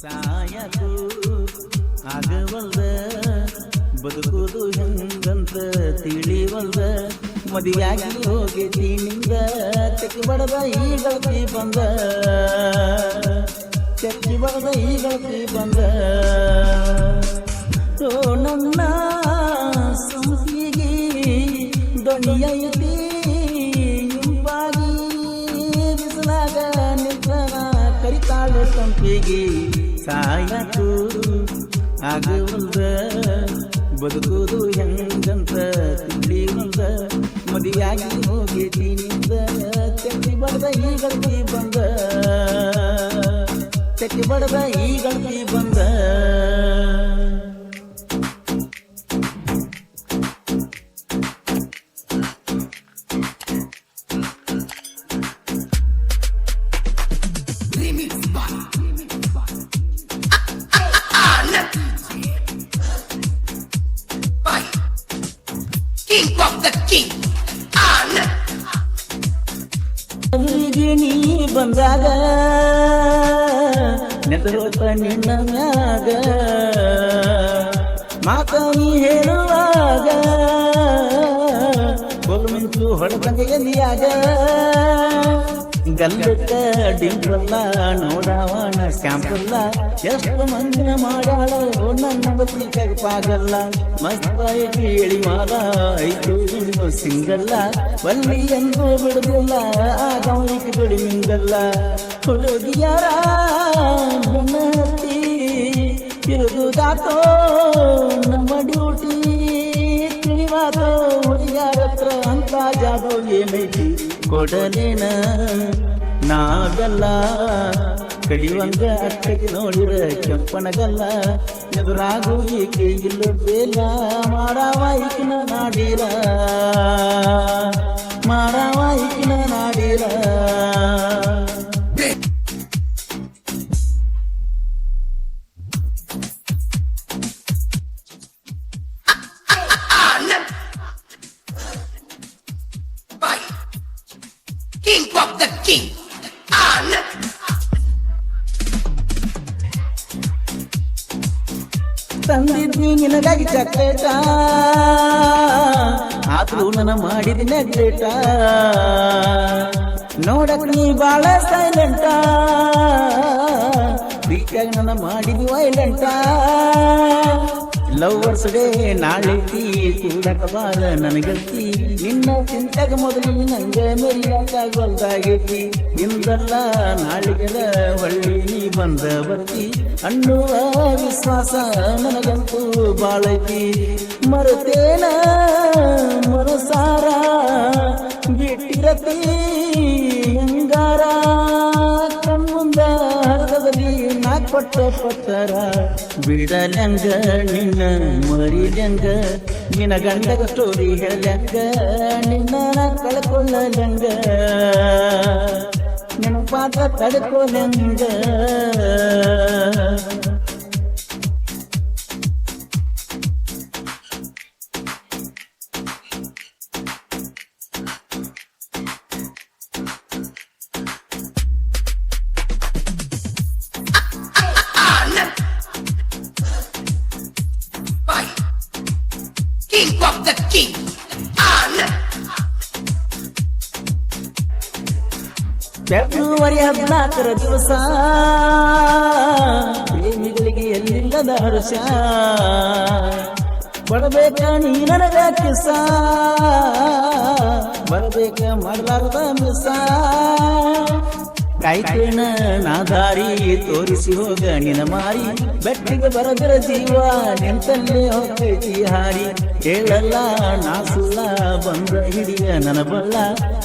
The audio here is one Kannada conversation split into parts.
ಸಾಯಕು. ಆಗವಲ್ದ, ಬದುಕುದು ಹೆಂಗಂತ ತಿಳಿವಲ್ದ. ಮದುವೆಯಾಗಿ ಹೋಗಿ ನಿಂದ ಚಕ್ಕಿ ಬಡದ ಈ ಗಳತಿ ಬಂದ. ಚಕ್ಕಿ ಬಡದ ಈ ಗಳತಿ ಬಂದ. ಓ ನನ್ನ ಸಂಪಿಗೆ ದೊಣಿಯೈತಿ ಸಾಯಕು ಆಗುವುದ ಬದುಕುದು ಹೆಂಗಂತ ತಿಳಿಯುವುದ ಮದುವೆಯಾಗಿ ಹೋಗಿ ನಿಂದ ಚಟ್ಟಿ ಬಡದ ಈ ಗಳತಿ ಬಂದ. ಚಟ್ಟಿ ಬಡದ ಈ ಗಳತಿ ಬಂದ. ಬಂದಾಗ ನೆದರೋತ ನಿನ್ನ ಮ್ಯಾಗ. ಮಾತ ನೀ ಹೇಳುವಾಗ ಕೊಲು ಮಿಂಚು ಗಲ್ಲಕ್ಕ ಡಿಂಪಲ್ಲ ನೋಡಾವಣ ಕ್ಯಾಂಪಲ್ಲ. ಎಷ್ಟು ಮಂದಿನ ಮಾಡಾಳ ನನ್ನ ಬದುಕಿಗೆ ಪಾಗಲ್ಲ. ಮಸ್ತ ಕೇಳಿ ಮಾಲ ಐದು ಇನ್ನು ಸಿಂಗಲ್ಲ. ಬಲ್ಲಿ ಎಂದು ಬಿಡುದಿಲ್ಲ ಆಗವನಿಗೆ ಬಿಡಿ ಮಿಂಗಲ್ಲ. ಹುಡುಗಿಯರ ಬೆನ್ನ ಹತ್ತಿ ತಿರುಗುದಾತೋ ನಮ್ಮ ಕೊಡಲೇನ ನಾಗಲ್ಲ. ಕಡಿವಂಗ ಅಕ್ಕಗೆ ನೋಡಿರ ಕೆಂಪನಗಲ್ಲ. ಎದುರಾಗು ಈಕೆ ಇಲ್ಲ ಬೇಲ ಮಾಡಾವ ನಾಡಿರ. ಮಾಡಾವ King up the King. on. ತಂದಿದ್ನಿ ನಿನಗಾಗಿ ಚಕ್ಲೇಟ ಆದ್ರೂ ನನ್ನ ಮಾಡಿದ ನೆಗ್ಲೇಟ ನೋಡಕ್ ನೀ ಬಾಳ ಸೈಲೆಂಟ ಪ್ರೀತಿಯಾಗಿ ನನ್ನ ಮಾಡಿದ್ವಿ ವೈಲೆಂಟ ಲವರ್ಸ್ ಡೇ ನಾಳೆತಿ ಕೂಡಕಬಾರ ನನಗತ್ತಿ. ನಿನ್ನ ಚಿಂತೆಗೆ ಮೊದಲು ನನಗೆ ಮೆರಿಯಾಕಾಗಲ್ದಾಗೈತಿ ಇಂದಲ್ಲ ನಾಳಿಗೆದ ಹೊಳ್ಳಿ ನೀ ಬಂದ ಬರ್ತಿ ಅನ್ನುವ ವಿಶ್ವಾಸ ನನಗಂತೂ ಬಾಳೈತಿ. ಮರುತೇನ ಮರುಸಾರ ಬಿಟ್ಟಿರತಿ ಕೊಟ್ಟ ಪತ್ತರ ಬಿಡಲಂಗ ನಿನ್ನ ಮರಿಲಂಗ. ನಿನ್ನ ಗಂಡಗ ಸ್ಟೋರಿ ಹೇಳಂಗ ನಿನ್ನ ಕಳ್ಕೊಳ್ಳಲಂಗ. ನಿನ್ನ ಪಾತ್ರ ತಡ್ಕೊಳ್ಳಂಗ. King of the King. February ಹದಿನಾಲ್ಕರ ದಿವಸ ಪ್ರೇಮಿಗಳಿಗೆ ಎಲ್ಲಿಲ್ಲದ ಹರ್ಷ ಕೊಡಬೇಕ ನೀ, ನನಗ ಬರಬೇಕ ಮಾಡಲಾರದ ಮಿಸ. ಕಾಯ್ತೇನ ನಾ ದಾರಿ ತೋರಿಸಿ ಹೋಗ ನಿನ ಮಾರಿ. ಬೆಟ್ಟಿಗೆ ಬರದರ ಜೀವ, ನಿಂತಲ್ಲೇ ಹೋಗೈತಿ ಹಾರಿ. ಹೇಳಲ್ಲ ನಾ ಬಂದ ಹಿಡಿಯ ನನ್ನ ಬಲ್ಲ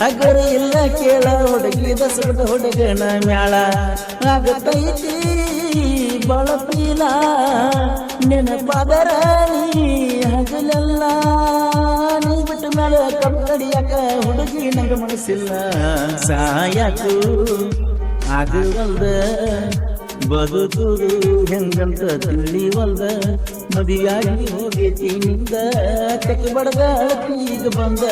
ಅಗರ ಇಲ್ಲ ಕೇಳ ಹುಡುಗಿ ದಸಗದ ಹುಡುಗನ ಮ್ಯಾಳ. ಆಗತೈತಿ ಬಳಪೀಲ ನೆನಪಾದರ ನೀ ಮೇಲೆ ಕಬ್ಬಡಿಯಾಕ ಹುಡುಗಿ ನಂಗ ಮನಸ್ಸಿಲ್ಲ. ಸಾಯಕು ಆಗವಲ್ದ, ಬದುಕುದು ಹೆಂಗಂತ ತಿಳಿವಲ್ದ. ಮದಿಯಾಗಿ ಹೋಗೈತಿ ನಿಂದ, ತೆಕ್ಕೆ ಬಡದ ಅಳತೀಗ ಬಂದ.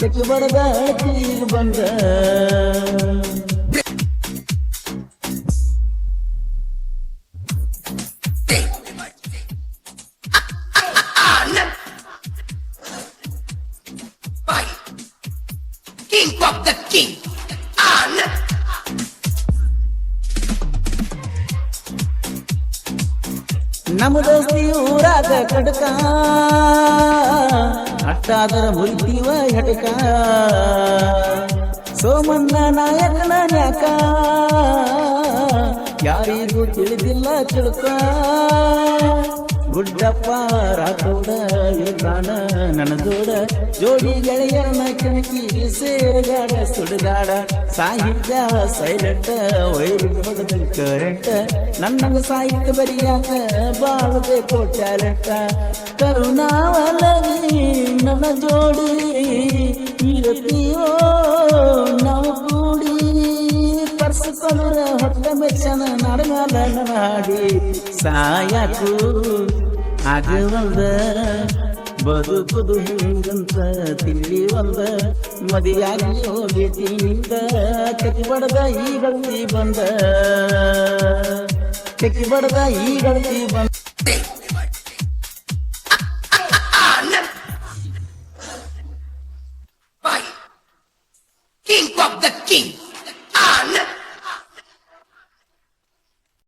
ತೆಕ್ಕೆ ಬಡದ ಅಳತೀಗ ಬಂದ. The king. On. ನಮ್ಮ ದೋಸ್ತಿ ಊರಾಗ ಕಡಕ ಅಟ್ಟಾದರ ಮುರಿತೀವ ಹೆಟಕ ಸೋಮಣ್ಣ ನಾಯಕನ ನ್ಯಾಕ, ಯಾರಿಗೂ ತಿಳಿದಿಲ್ಲ ತಿಳ್ಕ ಗುಡ್ಡಪ್ಪ ರಾಠೋಡ ಇರ್ತಾನ ನನ್ನ ಜೋಡ ಜೋಡಿ ಗೆಳೆಯರನ ಕೆಣಕಿ ಸೇರಗಾಡ ಸುಡುಗಾಡ ಸಾಹಿತ್ಯ ಸೈಲೆಂಟ್ ವೈರು ಹೊಡೆದ ಕರೆಂಟ್ ನನ್ನ ಸಾಹಿತ್ಯ ಬರಿಯಾಕ ಬಾಳಬೇಕು ಟ್ಯಾಲೆಂಟ ಕರುಣಾವಲಗಿ ನನ್ನ ಜೋಡಿ ಸಾಯಕು ಆಗವಲ್ದ ಬದುಕುದು ಹೆಂಗಂತ ತಿಳಿ ಒಂದ ಮದಿಯಾಗಿ ಹೋಗಿ ನಿಂದ? ಕತಿ ಬಡದ ಈ ಬಂದ? ಕತಿ ಬಡದ ಈ ಬಂದ?